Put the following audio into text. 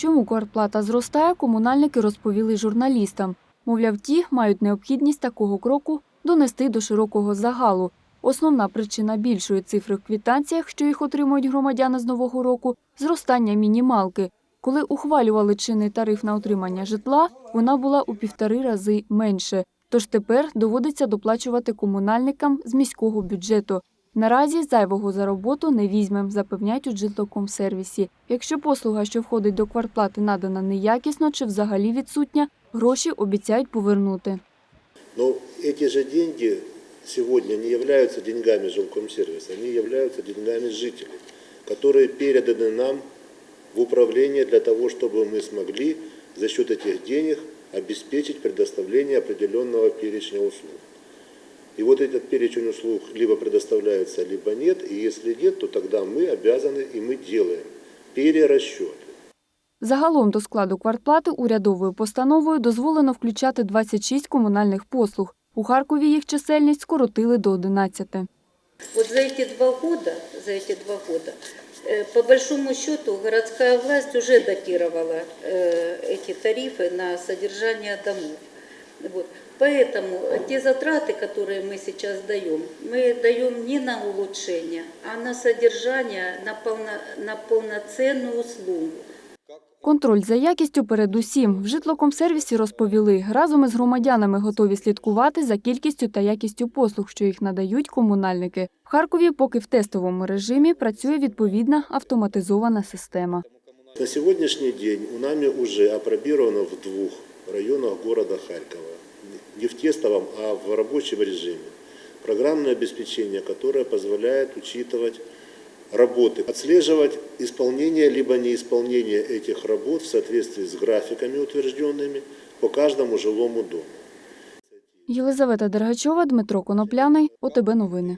Чому квартплата зростає, комунальники розповіли журналістам. Мовляв, ті мають необхідність такого кроку донести до широкого загалу. Основна причина більшої цифри в квитанціях, що їх отримують громадяни з нового року зростання мінімалки. Коли ухвалювали чинний тариф на отримання житла, вона була у півтори рази менше. Тож тепер доводиться доплачувати комунальникам з міського бюджету. Наразі зайвого за роботу не візьмем, запевняють у житлокомсервісі. Якщо послуга, що входить до квартплати, надана неякісно чи взагалі відсутня, гроші обіцяють повернути. Но эти же деньги сегодня не являются деньгами жилкомсервиса, они являются деньгами жителей, которые переданы нам в управление для того, чтобы мы смогли за счет этих денег обеспечить предоставление определенного перечня услуг. И вот этот перечень услуг либо предоставляется, либо нет. И если нет, то тогда мы обязаны и мы делаем перерасчет. Загалом до складу квартплати урядовою постановою дозволено включати 26 комунальних послуг. У Харкові їх чисельність скоротили до 11. Вот за эти два года, за эти два года, э, по большому счету городская власть уже датировала э, эти тарифы на содержание домов. Вот. Поэтому те затраты, которые мы сейчас даем, мы даем не на улучшение, а на содержание, на, полно, на полноценную услугу. Контроль за якістю передусім. В житлокомсервісі розповіли, разом із громадянами готові слідкувати за кількістю та якістю послуг, що їх надають комунальники. В Харкові поки в тестовому режимі працює відповідна автоматизована система. На сегодняшний день у нами уже опробировано в двух районах города Харькова. Не в тестовом, а в рабочем режиме. Программное обеспечение, которое позволяет учитывать работы, отслеживать исполнение либо неисполнение этих работ в соответствии с графиками утвержденными по каждому жилому дому. Єлизавета Дергачова, Дмитро Конопляний, ОТБ Новини.